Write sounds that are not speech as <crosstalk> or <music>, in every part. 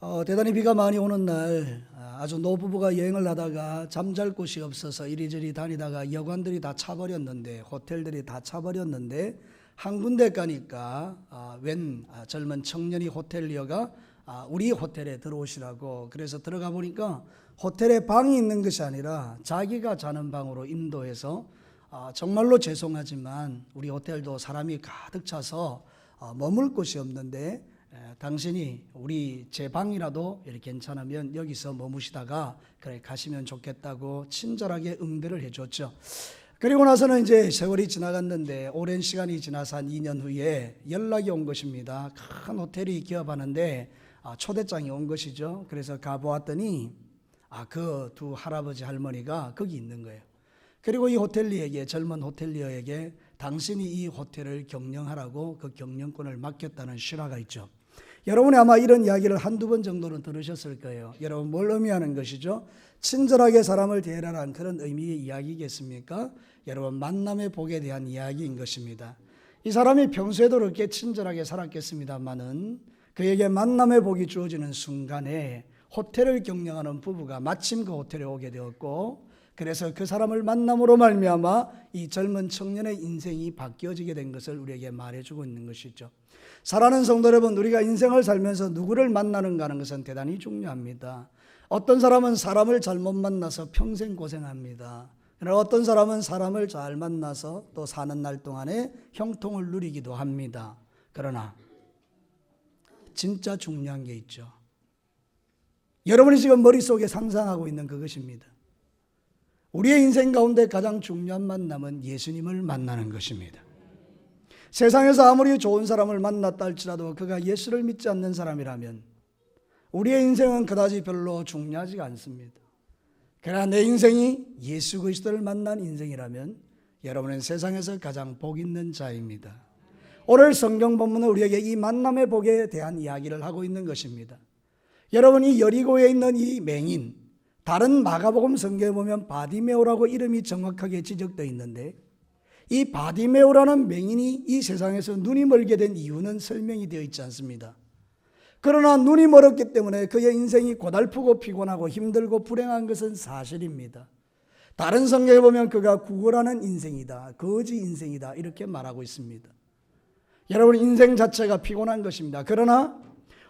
어, 대단히 비가 많이 오는 날 아, 아주 노부부가 여행을 하다가 잠잘 곳이 없어서 이리저리 다니다가 여관들이 다 차버렸는데 호텔들이 다 차버렸는데 한 군데 가니까 아, 웬 아, 젊은 청년이 호텔리어가 아, 우리 호텔에 들어오시라고. 그래서 들어가 보니까 호텔에 방이 있는 것이 아니라 자기가 자는 방으로 인도해서 아, 정말로 죄송하지만 우리 호텔도 사람이 가득 차서 어, 머물 곳이 없는데 에, 당신이 우리 제 방이라도 이렇게 괜찮으면 여기서 머무시다가 그래 가시면 좋겠다고 친절하게 응대를 해줬죠. 그리고 나서는 이제 세월이 지나갔는데 오랜 시간이 지나서 한 2년 후에 연락이 온 것입니다. 큰 호텔이 기업하는데 아, 초대장이 온 것이죠. 그래서 가보았더니 아 그 두 할아버지 할머니가 거기 있는 거예요. 그리고 이 호텔리에게 젊은 호텔리어에게 당신이 이 호텔을 경영하라고 그 경영권을 맡겼다는 실화가 있죠. 여러분이 아마 이런 이야기를 한두 번 정도는 들으셨을 거예요. 여러분 뭘 의미하는 것이죠? 친절하게 사람을 대하라는 그런 의미의 이야기겠습니까? 여러분 만남의 복에 대한 이야기인 것입니다. 이 사람이 평소에도 그렇게 친절하게 살았겠습니다만은 그에게 만남의 복이 주어지는 순간에 호텔을 경영하는 부부가 마침 그 호텔에 오게 되었고 그래서 그 사람을 만남으로 말미암아 이 젊은 청년의 인생이 바뀌어지게 된 것을 우리에게 말해주고 있는 것이죠. 사랑하는 성도 여러분, 우리가 인생을 살면서 누구를 만나는가 하는 것은 대단히 중요합니다. 어떤 사람은 사람을 잘못 만나서 평생 고생합니다. 그러나 어떤 사람은 사람을 잘 만나서 또 사는 날 동안에 형통을 누리기도 합니다. 그러나 진짜 중요한 게 있죠. 여러분이 지금 머릿속에 상상하고 있는 그것입니다. 우리의 인생 가운데 가장 중요한 만남은 예수님을 만나는 것입니다. 세상에서 아무리 좋은 사람을 만났다 할지라도 그가 예수를 믿지 않는 사람이라면 우리의 인생은 그다지 별로 중요하지가 않습니다. 그러나 내 인생이 예수 그리스도를 만난 인생이라면 여러분은 세상에서 가장 복 있는 자입니다. 오늘 성경 본문은 우리에게 이 만남의 복에 대한 이야기를 하고 있는 것입니다. 여러분이 여리고에 있는 이 맹인 다른 마가복음 성경에 보면 바디메오라고 이름이 정확하게 지적되어 있는데 이 바디메오라는 맹인이 이 세상에서 눈이 멀게 된 이유는 설명이 되어 있지 않습니다. 그러나 눈이 멀었기 때문에 그의 인생이 고달프고 피곤하고 힘들고 불행한 것은 사실입니다. 다른 성경에 보면 그가 구걸하는 인생이다. 거지 인생이다. 이렇게 말하고 있습니다. 여러분 인생 자체가 피곤한 것입니다. 그러나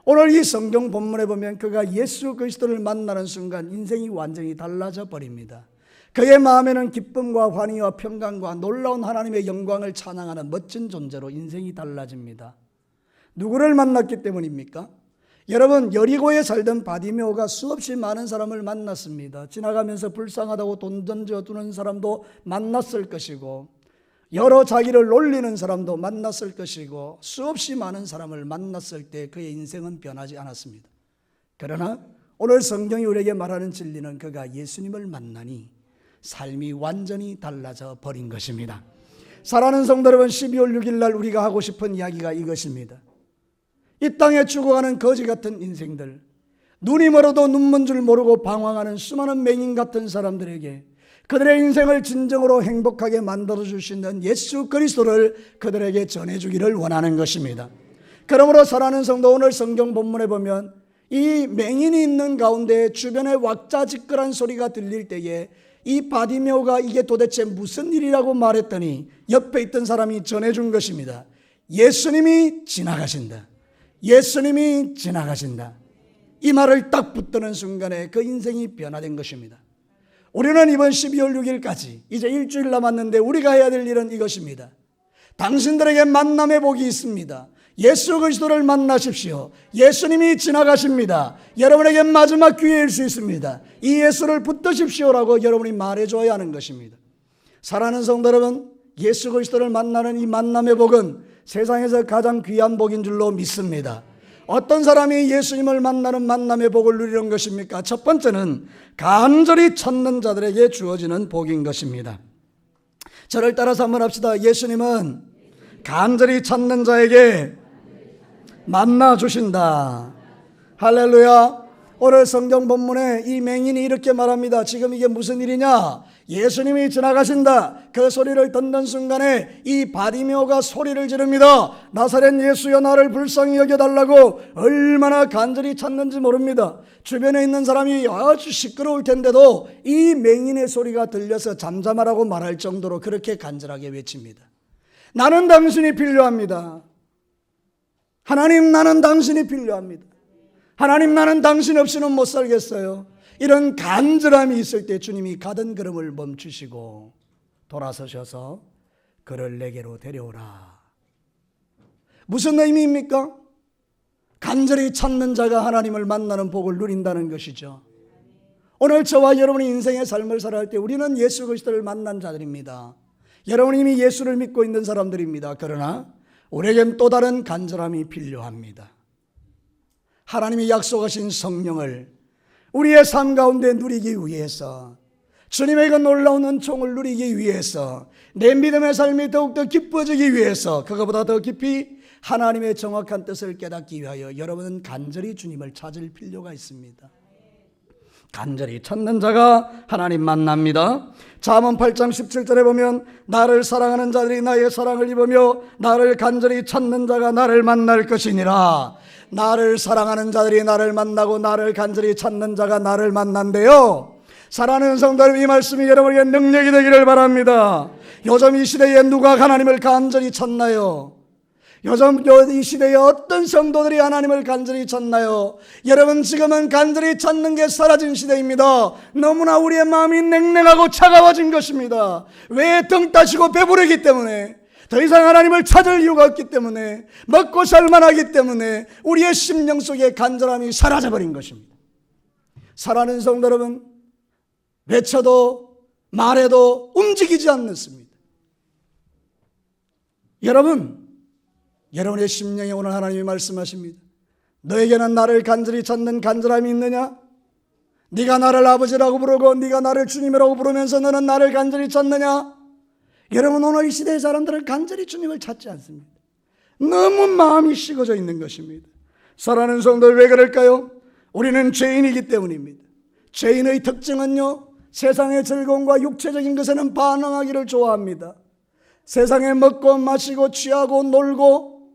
오늘 이 성경 본문에 보면 그가 예수 그리스도를 만나는 순간 인생이 완전히 달라져 버립니다. 그의 마음에는 기쁨과 환희와 평강과 놀라운 하나님의 영광을 찬양하는 멋진 존재로 인생이 달라집니다. 누구를 만났기 때문입니까? 여러분 여리고에 살던 바디메오가 수없이 많은 사람을 만났습니다. 지나가면서 불쌍하다고 돈 던져 두는 사람도 만났을 것이고 여러 자기를 놀리는 사람도 만났을 것이고 수없이 많은 사람을 만났을 때 그의 인생은 변하지 않았습니다. 그러나 오늘 성경이 우리에게 말하는 진리는 그가 예수님을 만나니 삶이 완전히 달라져 버린 것입니다. 사랑하는 성도 여러분 12월 6일 날 우리가 하고 싶은 이야기가 이것입니다. 이 땅에 죽어가는 거지 같은 인생들, 눈이 멀어도 눈먼 줄 모르고 방황하는 수많은 맹인 같은 사람들에게 그들의 인생을 진정으로 행복하게 만들어 주시는 예수 그리스도를 그들에게 전해 주기를 원하는 것입니다. 그러므로 사랑하는 성도 오늘 성경 본문에 보면 이 맹인이 있는 가운데 주변에 왁자지껄한 소리가 들릴 때에 이 바디메오가 이게 도대체 무슨 일이라고 말했더니 옆에 있던 사람이 전해준 것입니다. 예수님이 지나가신다. 예수님이 지나가신다. 이 말을 딱 붙드는 순간에 그 인생이 변화된 것입니다. 우리는 이번 12월 6일까지 이제 일주일 남았는데 우리가 해야 될 일은 이것입니다. 당신들에게 만남의 복이 있습니다. 예수 그리스도를 만나십시오. 예수님이 지나가십니다. 여러분에게 마지막 기회일 수 있습니다. 이 예수를 붙드십시오라고 여러분이 말해줘야 하는 것입니다. 사랑하는 성도 여러분, 예수 그리스도를 만나는 이 만남의 복은 세상에서 가장 귀한 복인 줄로 믿습니다. 어떤 사람이 예수님을 만나는 만남의 복을 누리는 것입니까? 첫 번째는 간절히 찾는 자들에게 주어지는 복인 것입니다. 저를 따라서 한번 합시다. 예수님은 간절히 찾는 자에게 만나 주신다. 할렐루야. 오늘 성경 본문에 이 맹인이 이렇게 말합니다. 지금 이게 무슨 일이냐? 예수님이 지나가신다. 그 소리를 듣는 순간에 이 바디메오가 소리를 지릅니다. 나사렛 예수여 나를 불쌍히 여겨달라고 얼마나 간절히 찾는지 모릅니다. 주변에 있는 사람이 아주 시끄러울 텐데도 이 맹인의 소리가 들려서 잠잠하라고 말할 정도로 그렇게 간절하게 외칩니다. 나는 당신이 필요합니다. 하나님 나는 당신이 필요합니다. 하나님 나는 당신 없이는 못 살겠어요. 이런 간절함이 있을 때 주님이 가던 걸음을 멈추시고 돌아서셔서 그를 내게로 데려오라. 무슨 의미입니까? 간절히 찾는 자가 하나님을 만나는 복을 누린다는 것이죠. 오늘 저와 여러분이 인생의 삶을 살아갈 때 우리는 예수 그리스도를 만난 자들입니다. 여러분이 이미 예수를 믿고 있는 사람들입니다. 그러나 우리에겐 또 다른 간절함이 필요합니다. 하나님이 약속하신 성령을 우리의 삶 가운데 누리기 위해서 주님의 그 놀라운 은총을 누리기 위해서 내 믿음의 삶이 더욱더 기뻐지기 위해서 그것보다 더 깊이 하나님의 정확한 뜻을 깨닫기 위하여 여러분은 간절히 주님을 찾을 필요가 있습니다. 간절히 찾는 자가 하나님 만납니다. 잠언 8장 17절에 보면 나를 사랑하는 자들이 나의 사랑을 입으며 나를 간절히 찾는 자가 나를 만날 것이니라. 나를 사랑하는 자들이 나를 만나고 나를 간절히 찾는 자가 나를 만난대요. 사랑하는 성도 여러분 이 말씀이 여러분에게 능력이 되기를 바랍니다. 요즘 이 시대에 누가 하나님을 간절히 찾나요? 요즘 이 시대에 어떤 성도들이 하나님을 간절히 찾나요? 여러분 지금은 간절히 찾는 게 사라진 시대입니다. 너무나 우리의 마음이 냉랭하고 차가워진 것입니다. 왜 등 따시고 배부르기 때문에 더 이상 하나님을 찾을 이유가 없기 때문에 먹고 살만하기 때문에 우리의 심령 속에 간절함이 사라져 버린 것입니다. 사랑하는 성도 여러분 외쳐도 말해도 움직이지 않습니다. 여러분 여러분의 심령에 오늘 하나님이 말씀하십니다. 너에게는 나를 간절히 찾는 간절함이 있느냐? 네가 나를 아버지라고 부르고 네가 나를 주님이라고 부르면서 너는 나를 간절히 찾느냐? 여러분 오늘 이 시대의 사람들은 간절히 주님을 찾지 않습니다. 너무 마음이 식어져 있는 것입니다. 사랑하는 성도들 왜 그럴까요? 우리는 죄인이기 때문입니다. 죄인의 특징은요, 세상의 즐거움과 육체적인 것에는 반응하기를 좋아합니다. 세상에 먹고 마시고 취하고 놀고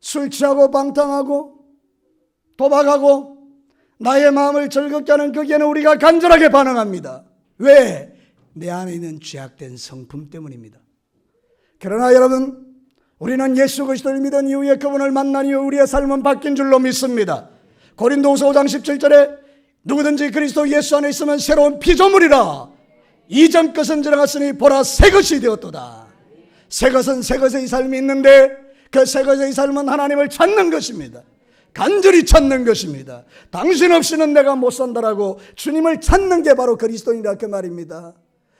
술 취하고 방탕하고 도박하고 나의 마음을 즐겁게 하는 거기에는 우리가 간절하게 반응합니다. 왜? 내 안에 있는 죄악된 성품 때문입니다. 그러나 여러분, 우리는 예수 그리스도를 믿은 이후에 그분을 만난 이후 우리의 삶은 바뀐 줄로 믿습니다. 고린도후서 5장 17절에 누구든지 그리스도 예수 안에 있으면 새로운 피조물이라 이전 것은 지나갔으니 보라 새 것이 되었도다. 새 것은 새 것의 삶이 있는데 그 새 것의 삶은 하나님을 찾는 것입니다. 간절히 찾는 것입니다. 당신 없이는 내가 못 산다라고 주님을 찾는 게 바로 그리스도인이라 그 말입니다.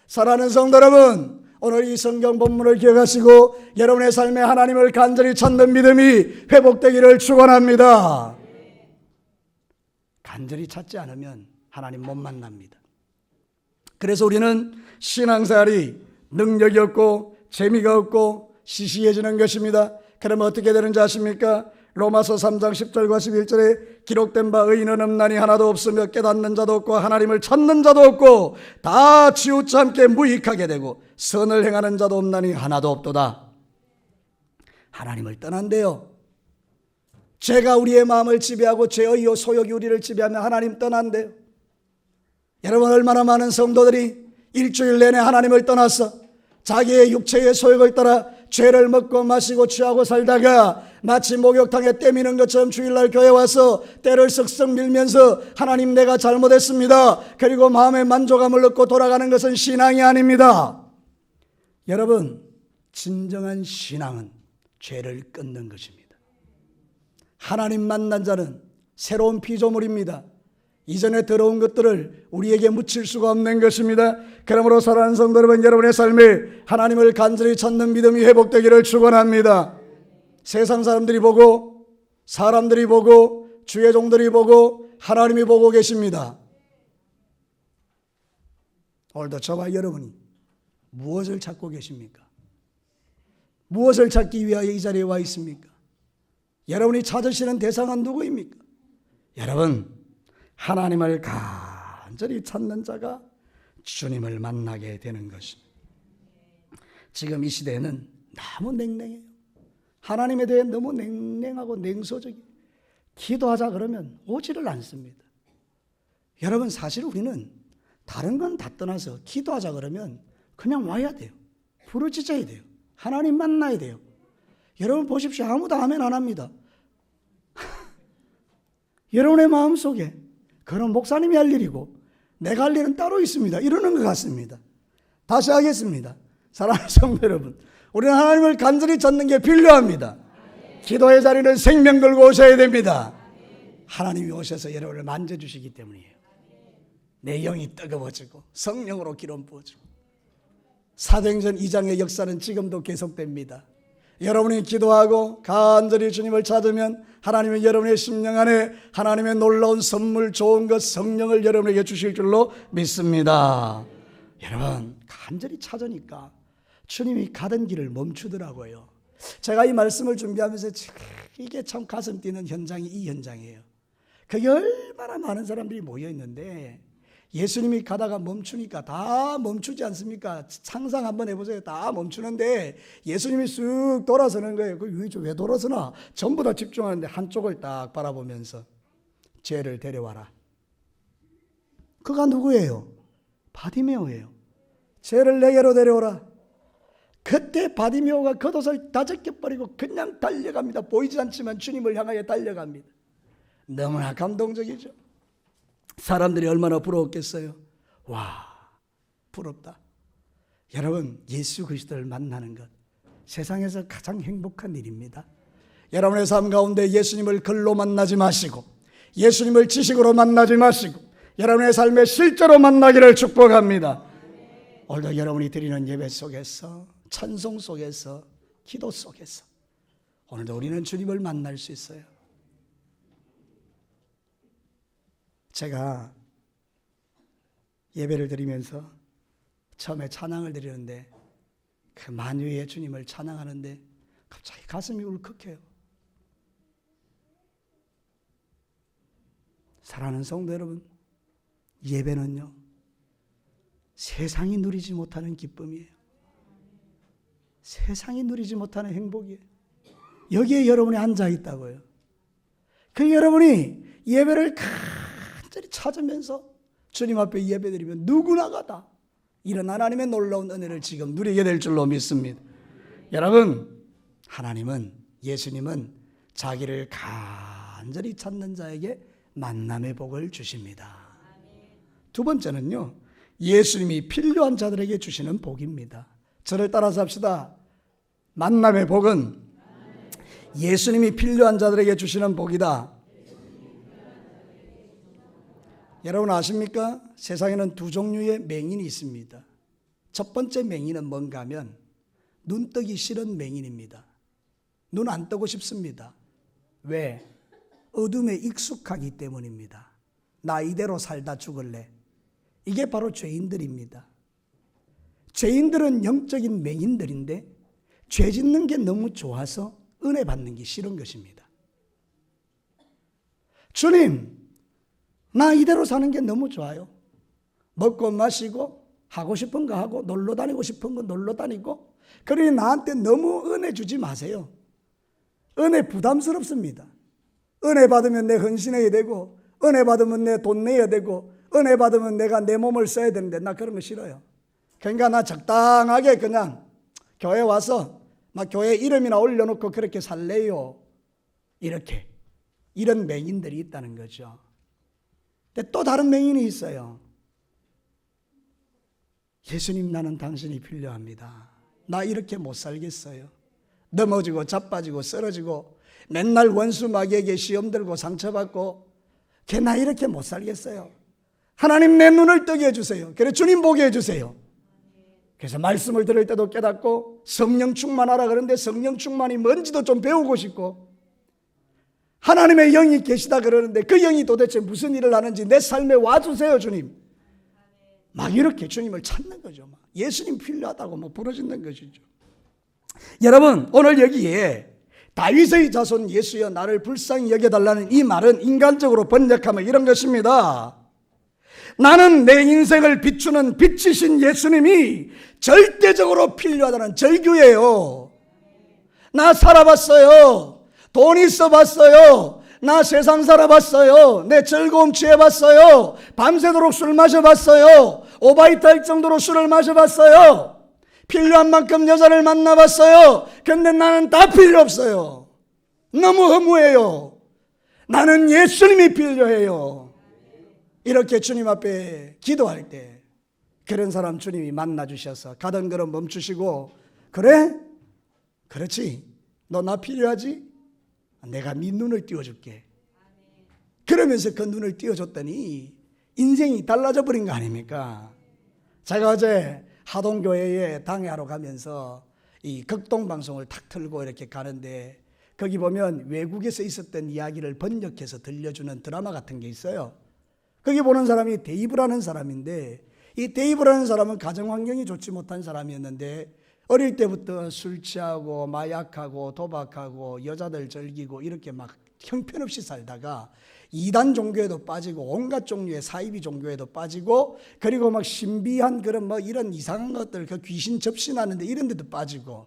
사랑하는 성도 여러분, 오늘 이 성경 본문을 기억하시고 여러분의 삶에 하나님을 간절히 찾는 믿음이 회복되기를 축원합니다. 간절히 찾지 않으면 하나님 못 만납니다. 그래서 우리는 신앙생활이 능력이 없고 재미가 없고 시시해지는 것입니다. 그러면 어떻게 되는지 아십니까? 로마서 3장 10절과 11절에 기록된 바 의인은 없나니 하나도 없으며 깨닫는 자도 없고 하나님을 찾는 자도 없고 다 치우쳐 함께 무익하게 되고 선을 행하는 자도 없나니 하나도 없도다. 하나님을 떠난대요. 죄가 우리의 마음을 지배하고 죄의 소욕이 우리를 지배하면 하나님 떠난대요. 여러분 얼마나 많은 성도들이 일주일 내내 하나님을 떠나서 자기의 육체의 소욕을 따라 죄를 먹고 마시고 취하고 살다가 마치 목욕탕에 때 미는 것처럼 주일날 교회 와서 때를 쓱쓱 밀면서 하나님 내가 잘못했습니다. 그리고 마음의 만족감을 얻고 돌아가는 것은 신앙이 아닙니다. 여러분 진정한 신앙은 죄를 끊는 것입니다. 하나님 만난 자는 새로운 피조물입니다. 이전에 들어온 것들을 우리에게 묻힐 수가 없는 것입니다. 그러므로 사랑하는 성도 여러분, 여러분의 삶에 하나님을 간절히 찾는 믿음이 회복되기를 축원합니다. 세상 사람들이 보고 사람들이 보고 주의 종들이 보고 하나님이 보고 계십니다. 오늘도 저와 여러분이 무엇을 찾고 계십니까? 무엇을 찾기 위하여 이 자리에 와 있습니까? 여러분이 찾으시는 대상은 누구입니까? 여러분, 하나님을 간절히 찾는 자가 주님을 만나게 되는 것입니다. 지금 이 시대는 너무 냉랭해요. 하나님에 대해 너무 냉랭하고 냉소적이. 기도하자 그러면 오지를 않습니다. 여러분 사실 우리는 다른 건 다 떠나서 기도하자 그러면 그냥 와야 돼요. 부르짖어야 돼요. 하나님 만나야 돼요. 여러분 보십시오. 아무도 아멘 안 합니다. <laughs> 여러분의 마음 속에 그런 목사님이 할 일이고 내가 할 일은 따로 있습니다. 이러는 것 같습니다. 다시 하겠습니다. 사랑하는 성도 여러분, 우리는 하나님을 간절히 찾는 게 필요합니다. 기도의 자리는 생명 들고 오셔야 됩니다. 하나님이 오셔서 여러분을 만져주시기 때문이에요. 내 영이 뜨거워지고 성령으로 기름 부어지고 사도행전 2장의 역사는 지금도 계속됩니다. 여러분이 기도하고 간절히 주님을 찾으면 하나님은 여러분의 심령 안에 하나님의 놀라운 선물 좋은 것 성령을 여러분에게 주실 줄로 믿습니다. 여러분 간절히 찾으니까 주님이 가던 길을 멈추더라고요. 제가 이 말씀을 준비하면서 참 이게 참 가슴 뛰는 현장이 이 현장이에요. 그게 얼마나 많은 사람들이 모여 있는데 예수님이 가다가 멈추니까 다 멈추지 않습니까? 상상 한번 해보세요. 다 멈추는데 예수님이 쑥 돌아서는 거예요. 그왜 돌아서나? 전부 다 집중하는데 한쪽을 딱 바라보면서 죄를 데려와라. 그가 누구예요? 바디메오예요. 죄를 내게로 데려오라. 그때 바디메오가 겉옷을 다 벗겨버리고 그냥 달려갑니다. 보이지 않지만 주님을 향하여 달려갑니다. 너무나 감동적이죠. 사람들이 얼마나 부러웠겠어요. 와, 부럽다. 여러분, 예수 그리스도를 만나는 것 세상에서 가장 행복한 일입니다. 여러분의 삶 가운데 예수님을 글로 만나지 마시고 예수님을 지식으로 만나지 마시고 여러분의 삶에 실제로 만나기를 축복합니다. 오늘도 여러분이 드리는 예배 속에서 찬송 속에서 기도 속에서 오늘도 우리는 주님을 만날 수 있어요. 제가 예배를 드리면서 처음에 찬양을 드리는데 그 만유의 주님을 찬양하는데 갑자기 가슴이 울컥해요. 사랑하는 성도 여러분, 예배는요, 세상이 누리지 못하는 기쁨이에요. 세상이 누리지 못하는 행복이에요. 여기에 여러분이 앉아 있다고요. 그 여러분이 예배를 간절히 찾으면서 주님 앞에 예배드리면 누구나가 다 이런 하나님의 놀라운 은혜를 지금 누리게 될 줄로 믿습니다. 여러분, 하나님은 예수님은 자기를 간절히 찾는 자에게 만남의 복을 주십니다. 두 번째는요, 예수님이 필요한 자들에게 주시는 복입니다. 저를 따라서 합시다. 만남의 복은 예수님이 필요한 자들에게 주시는 복이다. 여러분 아십니까? 세상에는 두 종류의 맹인이 있습니다. 첫 번째 맹인은 뭔가 하면 눈 뜨기 싫은 맹인입니다. 눈 안 뜨고 싶습니다. 왜? 어둠에 익숙하기 때문입니다. 나 이대로 살다 죽을래. 이게 바로 죄인들입니다. 죄인들은 영적인 맹인들인데 죄 짓는 게 너무 좋아서 은혜 받는 게 싫은 것입니다. 주님, 나 이대로 사는 게 너무 좋아요. 먹고 마시고 하고 싶은 거 하고 놀러 다니고 싶은 거 놀러 다니고 그러니 나한테 너무 은혜 주지 마세요. 은혜 부담스럽습니다. 은혜 받으면 내 헌신해야 되고 은혜 받으면 내 돈 내야 되고 은혜 받으면 내가 내 몸을 써야 되는데 나 그런 거 싫어요. 그러니까 나 적당하게 그냥 교회 와서 막 교회 이름이나 올려놓고 그렇게 살래요. 이렇게 이런 맹인들이 있다는 거죠. 근데 또 다른 맹인이 있어요. 예수님 나는 당신이 필요합니다. 나 이렇게 못 살겠어요. 넘어지고 자빠지고 쓰러지고 맨날 원수 마귀에게 시험 들고 상처받고 걔 나 이렇게 못 살겠어요. 하나님 내 눈을 뜨게 해주세요. 그래 주님 보게 해주세요. 그래서 말씀을 들을 때도 깨닫고 성령 충만하라 그러는데 성령 충만이 뭔지도 좀 배우고 싶고 하나님의 영이 계시다 그러는데 그 영이 도대체 무슨 일을 하는지 내 삶에 와주세요 주님. 막 이렇게 주님을 찾는 거죠. 막. 예수님 필요하다고 막 부르짖는 것이죠. 여러분 오늘 여기에 다윗의 자손 예수여 나를 불쌍히 여겨달라는 이 말은 인간적으로 번역하면 이런 것입니다. 나는 내 인생을 비추는 빛이신 예수님이 절대적으로 필요하다는 절규예요. 나 살아봤어요. 돈 있어 봤어요. 나 세상 살아봤어요. 내 즐거움 취해봤어요. 밤새도록 술 마셔봤어요. 오바이트 할 정도로 술을 마셔봤어요. 필요한 만큼 여자를 만나봤어요. 근데 나는 다 필요 없어요. 너무 허무해요. 나는 예수님이 필요해요. 이렇게 주님 앞에 기도할 때 그런 사람 주님이 만나 주셔서 가던 걸음 멈추시고 그래? 그렇지. 너 나 필요하지? 내가 네 눈을 띄워줄게. 그러면서 그 눈을 띄워줬더니 인생이 달라져 버린 거 아닙니까? 제가 어제 하동교회에 당회하러 가면서 이 극동 방송을 탁 틀고 이렇게 가는데 거기 보면 외국에서 있었던 이야기를 번역해서 들려주는 드라마 같은 게 있어요. 거기 보는 사람이 데이브라는 사람인데 이 데이브라는 사람은 가정 환경이 좋지 못한 사람이었는데 어릴 때부터 술 취하고 마약하고 도박하고 여자들 즐기고 이렇게 막 형편없이 살다가 이단 종교에도 빠지고 온갖 종류의 사이비 종교에도 빠지고 그리고 막 신비한 그런 뭐 이런 이상한 것들 그 귀신 접신하는데 이런 데도 빠지고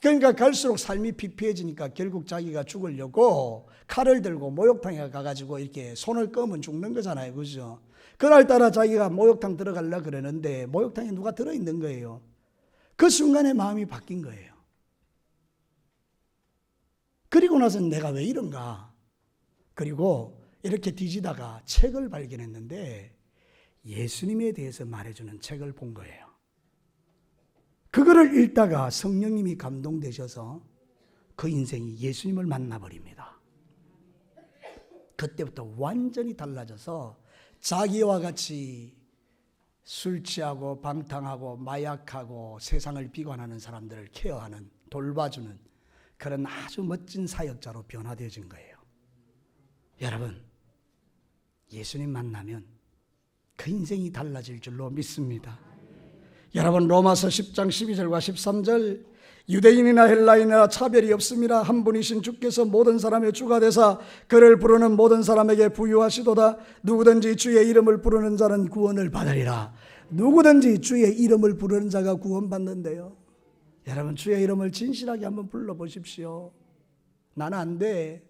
그러니까 갈수록 삶이 피폐해지니까 결국 자기가 죽으려고 칼을 들고 목욕탕에 가가지고 이렇게 손을 끄면 죽는 거잖아요. 그죠? 그날따라 자기가 목욕탕 들어가려 그러는데 목욕탕에 누가 들어있는 거예요. 그 순간에 마음이 바뀐 거예요. 그리고 나서 내가 왜 이런가? 그리고 이렇게 뒤지다가 책을 발견했는데 예수님에 대해서 말해주는 책을 본 거예요. 그거를 읽다가 성령님이 감동되셔서 그 인생이 예수님을 만나버립니다. 그때부터 완전히 달라져서 자기와 같이 술 취하고 방탕하고 마약하고 세상을 비관하는 사람들을 케어하는 돌봐주는 그런 아주 멋진 사역자로 변화되어진 거예요. 여러분, 예수님 만나면 그 인생이 달라질 줄로 믿습니다. 여러분 로마서 10장 12절과 13절 유대인이나 헬라인이나 차별이 없습니다. 한 분이신 주께서 모든 사람의 주가 되사 그를 부르는 모든 사람에게 부유하시도다. 누구든지 주의 이름을 부르는 자는 구원을 받으리라. 누구든지 주의 이름을 부르는 자가 구원받는데요. 여러분 주의 이름을 진실하게 한번 불러보십시오. 나는 안 돼.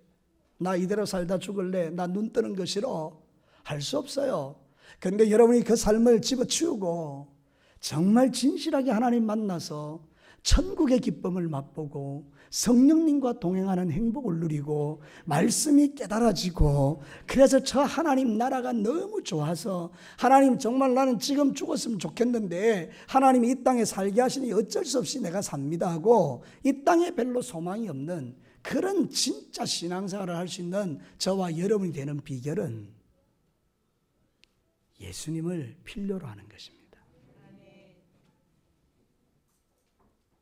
나 이대로 살다 죽을래. 나 눈 뜨는 거 싫어. 할 수 없어요. 근데 여러분이 그 삶을 집어치우고 정말 진실하게 하나님 만나서 천국의 기쁨을 맛보고 성령님과 동행하는 행복을 누리고 말씀이 깨달아지고 그래서 저 하나님 나라가 너무 좋아서 하나님 정말 나는 지금 죽었으면 좋겠는데 하나님이 이 땅에 살게 하시니 어쩔 수 없이 내가 삽니다 하고 이 땅에 별로 소망이 없는 그런 진짜 신앙생활을 할 수 있는 저와 여러분이 되는 비결은 예수님을 필요로 하는 것입니다.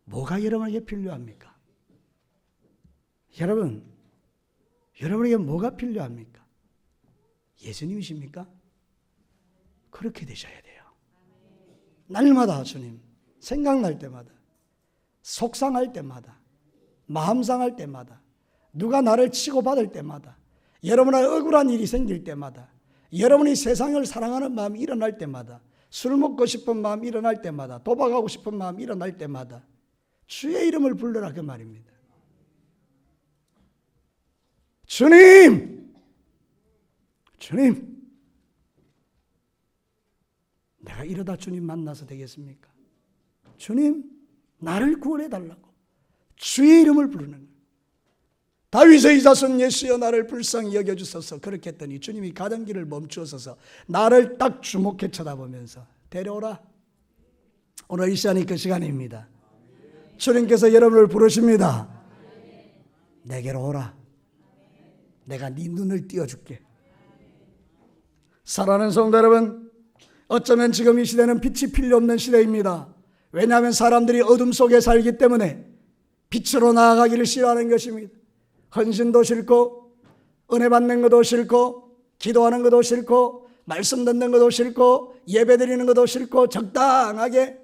뭐가 여러분에게 필요합니까? 여러분, 여러분에게 뭐가 필요합니까? 예수님이십니까? 그렇게 되셔야 돼요. 날마다 주님, 생각날 때마다, 속상할 때마다, 마음 상할 때마다, 누가 나를 치고받을 때마다, 여러분의 억울한 일이 생길 때마다, 여러분이 세상을 사랑하는 마음이 일어날 때마다, 술 먹고 싶은 마음이 일어날 때마다, 도박하고 싶은 마음이 일어날 때마다, 주의 이름을 불러라 그 말입니다. 주님! 주님! 내가 이러다 주님 만나서 되겠습니까? 주님, 나를 구원해 달라고. 주의 이름을 부르는. 다윗의 자손 예수여 나를 불쌍히 여겨 주소서 그렇게 했더니 주님이 가던 길을 멈추어서 나를 딱 주목해 쳐다보면서 데려오라. 오늘 이 시간이 그 시간입니다. 주님께서 여러분을 부르십니다. 내게로 오라. 내가 네 눈을 띄워줄게. 사랑하는 성도 여러분, 어쩌면 지금 이 시대는 빛이 필요 없는 시대입니다. 왜냐하면 사람들이 어둠 속에 살기 때문에 빛으로 나아가기를 싫어하는 것입니다. 헌신도 싫고, 은혜 받는 것도 싫고, 기도하는 것도 싫고, 말씀 듣는 것도 싫고, 예배 드리는 것도 싫고, 적당하게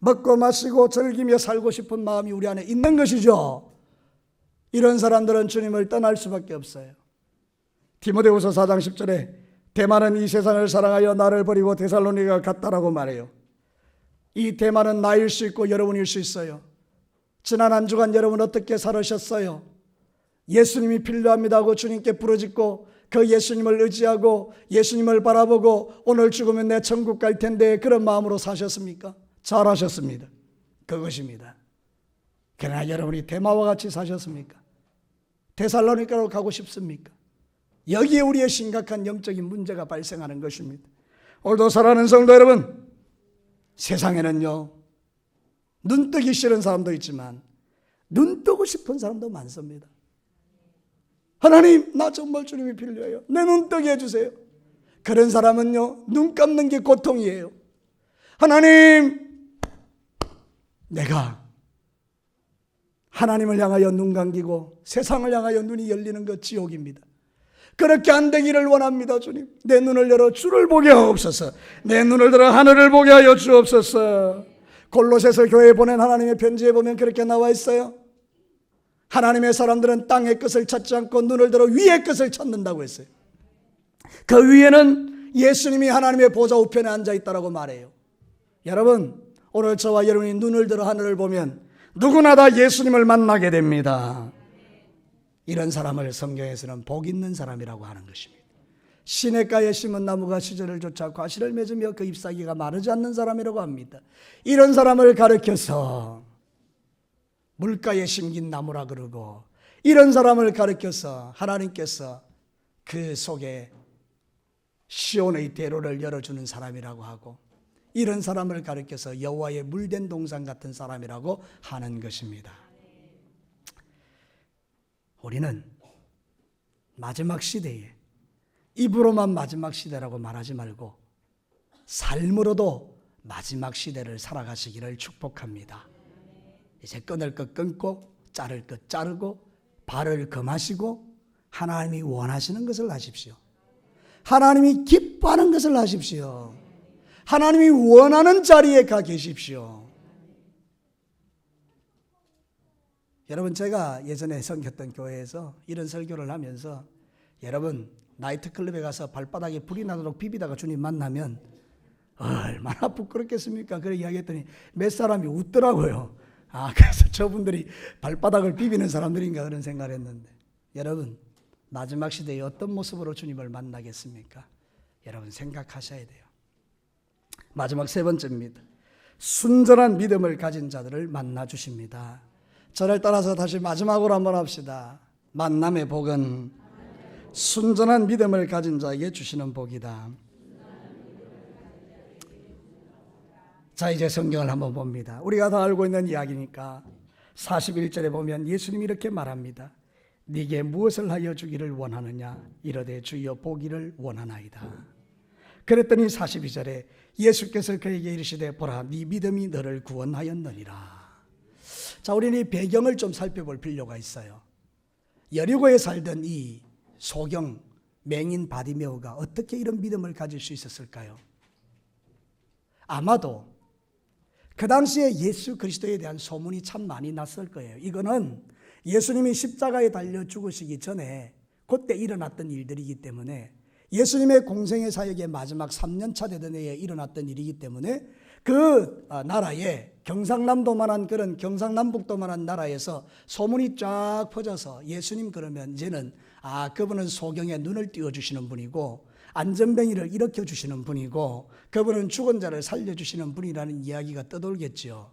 먹고 마시고 즐기며 살고 싶은 마음이 우리 안에 있는 것이죠. 이런 사람들은 주님을 떠날 수밖에 없어요. 디모데후서 4장 10절에 대만은 이 세상을 사랑하여 나를 버리고 데살로니가 갔다라고 말해요. 이 대만은 나일 수 있고 여러분일 수 있어요. 지난 한 주간 여러분 어떻게 살으셨어요? 예수님이 필요합니다 하고 주님께 부르짖고 그 예수님을 의지하고 예수님을 바라보고 오늘 죽으면 내 천국 갈 텐데 그런 마음으로 사셨습니까? 잘하셨습니다. 그것입니다. 그러나 여러분이 대마와 같이 사셨습니까? 데살로니카로 가고 싶습니까? 여기에 우리의 심각한 영적인 문제가 발생하는 것입니다. 오늘도 사랑하는 성도 여러분, 세상에는요, 눈 뜨기 싫은 사람도 있지만, 눈 뜨고 싶은 사람도 많습니다. 하나님, 나 정말 주님이 필요해요. 내 눈 뜨게 해주세요. 그런 사람은요, 눈 감는 게 고통이에요. 하나님, 내가 하나님을 향하여 눈 감기고 세상을 향하여 눈이 열리는 것 지옥입니다. 그렇게 안 되기를 원합니다, 주님. 내 눈을 열어 주를 보게 하옵소서. 내 눈을 들어 하늘을 보게 하여 주옵소서. 골로새서 교회에 보낸 하나님의 편지에 보면 그렇게 나와 있어요. 하나님의 사람들은 땅의 것을 찾지 않고 눈을 들어 위의 것을 찾는다고 했어요. 그 위에는 예수님이 하나님의 보좌 우편에 앉아 있다라고 말해요. 여러분, 오늘 저와 여러분이 눈을 들어 하늘을 보면 누구나 다 예수님을 만나게 됩니다. 이런 사람을 성경에서는 복 있는 사람이라고 하는 것입니다. 시냇가에 심은 나무가 시절을 쫓아 과실을 맺으며 그 잎사귀가 마르지 않는 사람이라고 합니다. 이런 사람을 가르켜서 물가에 심긴 나무라 그러고 이런 사람을 가르켜서 하나님께서 그 속에 시온의 대로를 열어주는 사람이라고 하고 이런 사람을 가르켜서 여호와의 물된 동산 같은 사람이라고 하는 것입니다. 우리는 마지막 시대에 입으로만 마지막 시대라고 말하지 말고 삶으로도 마지막 시대를 살아가시기를 축복합니다. 이제 끊을 것 끊고 자를 것 자르고 발을 금하시고 하나님이 원하시는 것을 하십시오. 하나님이 기뻐하는 것을 하십시오. 하나님이 원하는 자리에 가 계십시오. 여러분 제가 예전에 섬겼던 교회에서 이런 설교를 하면서 여러분 나이트클럽에 가서 발바닥에 불이 나도록 비비다가 주님 만나면 얼마나 부끄럽겠습니까? 그래 이야기했더니 몇 사람이 웃더라고요. 아 그래서 저분들이 발바닥을 비비는 사람들인가 그런 생각을 했는데 여러분 마지막 시대에 어떤 모습으로 주님을 만나겠습니까? 여러분 생각하셔야 돼요. 마지막 세 번째입니다. 순전한 믿음을 가진 자들을 만나 주십니다. 저를 따라서 다시 마지막으로 한번 합시다. 만남의 복은 순전한 믿음을 가진 자에게 주시는 복이다. 자, 이제 성경을 한번 봅니다. 우리가 다 알고 있는 이야기니까 41절에 보면 예수님이 이렇게 말합니다. 네게 무엇을 하여 주기를 원하느냐? 이러되 주여 보기를 원하나이다. 그랬더니 42절에 예수께서 그에게 이르시되 보라 네 믿음이 너를 구원하였느니라. 자, 우리는 이 배경을 좀 살펴볼 필요가 있어요. 여리고에 살던 이 소경 맹인 바디메오가 어떻게 이런 믿음을 가질 수 있었을까요? 아마도 그 당시에 예수 그리스도에 대한 소문이 참 많이 났을 거예요. 이거는 예수님이 십자가에 달려 죽으시기 전에 그때 일어났던 일들이기 때문에 예수님의 공생의 사역의 마지막 3년차 되던 해에 일어났던 일이기 때문에 그 나라에 경상남도만한 그런 경상남북도만한 나라에서 소문이 쫙 퍼져서 예수님 그러면 이제는 아 그분은 소경의 눈을 띄워주시는 분이고 안전뱅이를 일으켜 주시는 분이고 그분은 죽은 자를 살려 주시는 분이라는 이야기가 떠돌겠죠.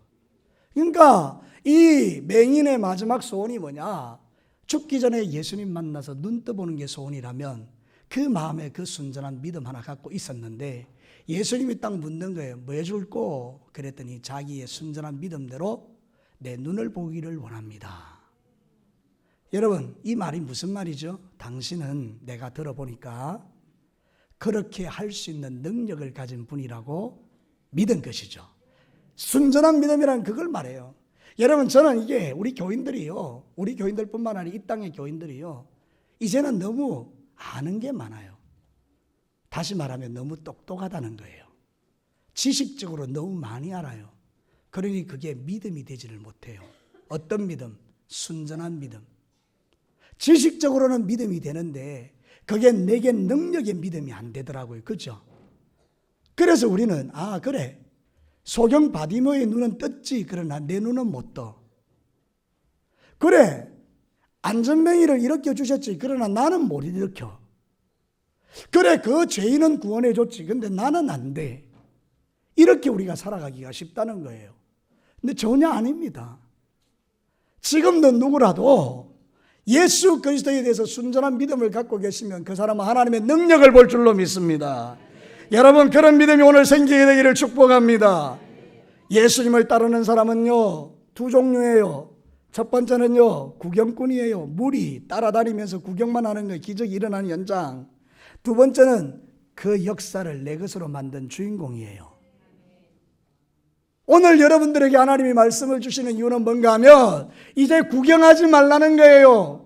그러니까 이 맹인의 마지막 소원이 뭐냐? 죽기 전에 예수님 만나서 눈 떠보는 게 소원이라면 그 마음에 그 순전한 믿음 하나 갖고 있었는데 예수님이 딱 묻는 거예요. 뭐 해줄꼬? 그랬더니 자기의 순전한 믿음대로 내 눈을 보기를 원합니다. 여러분, 이 말이 무슨 말이죠? 당신은 내가 들어보니까 그렇게 할 수 있는 능력을 가진 분이라고 믿은 것이죠. 순전한 믿음이란 그걸 말해요. 여러분, 저는 이게 우리 교인들이요. 우리 교인들 뿐만 아니라 이 땅의 교인들이요. 이제는 너무 아는 게 많아요. 다시 말하면 너무 똑똑하다는 거예요. 지식적으로 너무 많이 알아요. 그러니 그게 믿음이 되지를 못해요. 어떤 믿음? 순전한 믿음. 지식적으로는 믿음이 되는데 그게 내게 능력의 믿음이 안 되더라고요. 그죠? 그래서 우리는 아 그래 소경 바디모의 눈은 떴지 그러나 내 눈은 못 떠. 그래 안전뱅이를 일으켜 주셨지 그러나 나는 못 일으켜. 그래 그 죄인은 구원해 줬지 근데 나는 안 돼. 이렇게 우리가 살아가기가 쉽다는 거예요. 근데 전혀 아닙니다. 지금도 누구라도 예수 그리스도에 대해서 순전한 믿음을 갖고 계시면 그 사람은 하나님의 능력을 볼 줄로 믿습니다. 여러분 그런 믿음이 오늘 생기게 되기를 축복합니다. 예수님을 따르는 사람은요 두 종류예요. 첫 번째는요 구경꾼이에요. 무리 따라다니면서 구경만 하는 거예요. 기적이 일어나는 현장. 두 번째는 그 역사를 내 것으로 만든 주인공이에요. 오늘 여러분들에게 하나님이 말씀을 주시는 이유는 뭔가 하면 이제 구경하지 말라는 거예요.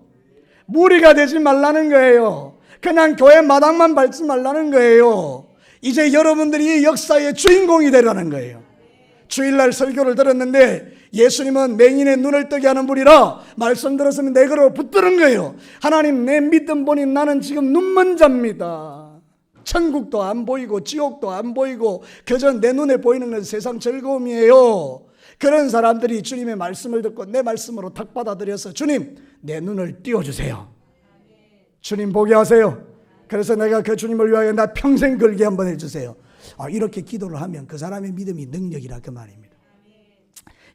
무리가 되지 말라는 거예요. 그냥 교회 마당만 밟지 말라는 거예요. 이제 여러분들이 이 역사의 주인공이 되라는 거예요. 주일날 설교를 들었는데 예수님은 맹인의 눈을 뜨게 하는 분이라 말씀 들었으면 내 거로 붙드는 거예요. 하나님 내 믿음 보니 나는 지금 눈먼 자입니다. 천국도 안 보이고 지옥도 안 보이고 그저 내 눈에 보이는 건 세상 즐거움이에요. 그런 사람들이 주님의 말씀을 듣고 내 말씀으로 탁 받아들여서 주님 내 눈을 띄워주세요. 주님 보게 하세요. 그래서 내가 그 주님을 위하여 나 평생 걸게 한번 해주세요. 아, 이렇게 기도를 하면 그 사람의 믿음이 능력이라 그 말입니다.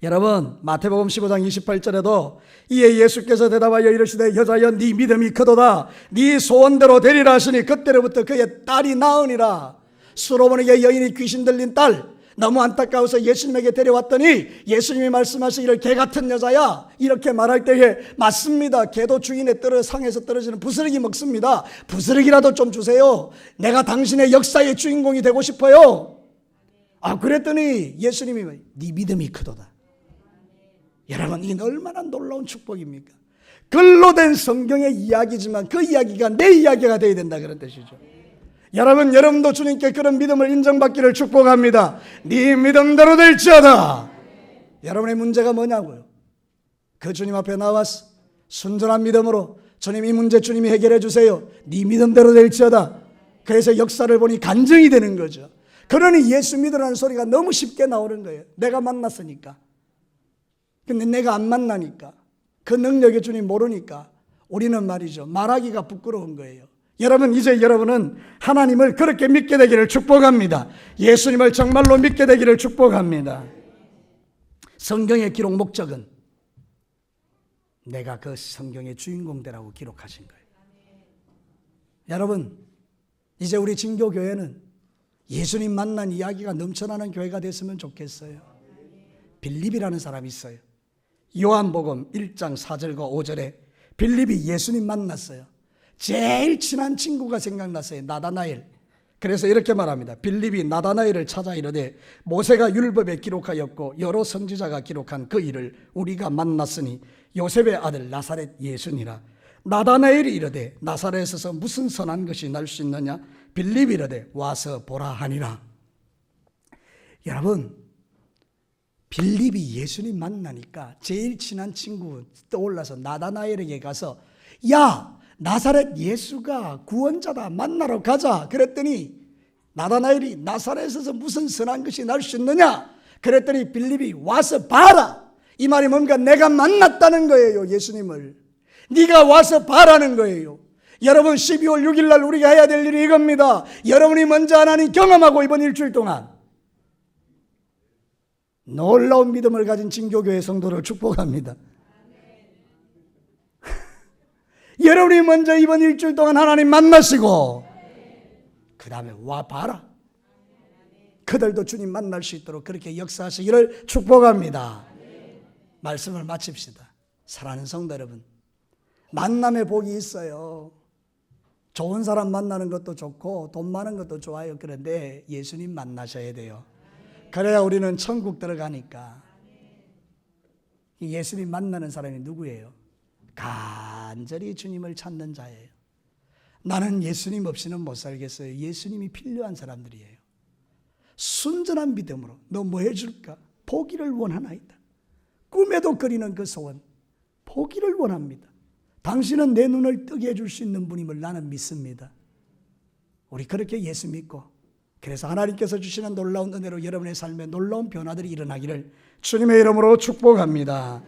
여러분 마태복음 15장 28절에도 이에 예수께서 대답하여 이르시되 여자여 네 믿음이 크도다 네 소원대로 되리라 하시니 그때로부터 그의 딸이 나으니라 수로보에게 여인이 귀신 들린 딸 너무 안타까워서 예수님에게 데려왔더니 예수님이 말씀하시기를 개 같은 여자야 이렇게 말할 때에 맞습니다. 개도 주인의 떨어 상에서 떨어지는 부스러기 먹습니다. 부스러기라도 좀 주세요. 내가 당신의 역사의 주인공이 되고 싶어요. 아 그랬더니 예수님이 네 믿음이 크도다. 여러분 이게 얼마나 놀라운 축복입니까? 글로 된 성경의 이야기지만 그 이야기가 내 이야기가 되어야 된다 그런 뜻이죠. 여러분 여러분도 주님께 그런 믿음을 인정받기를 축복합니다. 네 믿음대로 될지어다. 여러분의 문제가 뭐냐고요? 그 주님 앞에 나와서 순전한 믿음으로 주님 이 문제 주님이 해결해 주세요. 네 믿음대로 될지어다. 그래서 역사를 보니 간증이 되는 거죠. 그러니 예수 믿으라는 소리가 너무 쉽게 나오는 거예요. 내가 만났으니까. 근데 내가 안 만나니까 그 능력의 주님 모르니까 우리는 말이죠. 말하기가 부끄러운 거예요. 여러분 이제 여러분은 하나님을 그렇게 믿게 되기를 축복합니다. 예수님을 정말로 믿게 되기를 축복합니다. 성경의 기록 목적은 내가 그 성경의 주인공 되라고 기록하신 거예요. 여러분 이제 우리 진교 교회는 예수님 만난 이야기가 넘쳐나는 교회가 됐으면 좋겠어요. 빌립이라는 사람이 있어요. 요한복음 1장 4절과 5절에 빌립이 예수님 만났어요. 제일 친한 친구가 생각났어요. 나다나엘. 그래서 이렇게 말합니다. 빌립이 나다나엘을 찾아 이르되 모세가 율법에 기록하였고 여러 선지자가 기록한 그 일을 우리가 만났으니 요셉의 아들 나사렛 예수니라. 나다나엘이 이르되 나사렛에서 무슨 선한 것이 날 수 있느냐? 빌립이 이르되 와서 보라 하니라. 여러분 빌립이 예수님 만나니까 제일 친한 친구 떠올라서 나다나엘에게 가서 야 나사렛 예수가 구원자다 만나러 가자 그랬더니 나다나엘이 나사렛에서 무슨 선한 것이 날 수 있느냐? 그랬더니 빌립이 와서 봐라. 이 말이 뭔가 내가 만났다는 거예요 예수님을. 네가 와서 봐라는 거예요. 여러분 12월 6일 날 우리가 해야 될 일이 이겁니다. 여러분이 먼저 하나님 경험하고 이번 일주일 동안 놀라운 믿음을 가진 진교교회 성도를 축복합니다. 여러분이 먼저 이번 일주일 동안 하나님 만나시고 그 다음에 와 봐라. 그들도 주님 만날 수 있도록 그렇게 역사하시기를 축복합니다. 말씀을 마칩시다. 사랑하는 성도 여러분, 만남의 복이 있어요. 좋은 사람 만나는 것도 좋고 돈 많은 것도 좋아요. 그런데 예수님 만나셔야 돼요. 그래야 우리는 천국 들어가니까. 예수님 만나는 사람이 누구예요? 간절히 주님을 찾는 자예요. 나는 예수님 없이는 못 살겠어요. 예수님이 필요한 사람들이에요. 순전한 믿음으로 너 뭐 해줄까? 포기를 원하나이다. 꿈에도 그리는 그 소원, 포기를 원합니다. 당신은 내 눈을 뜨게 해줄 수 있는 분임을 나는 믿습니다. 우리 그렇게 예수 믿고 그래서 하나님께서 주시는 놀라운 은혜로 여러분의 삶에 놀라운 변화들이 일어나기를 주님의 이름으로 축복합니다.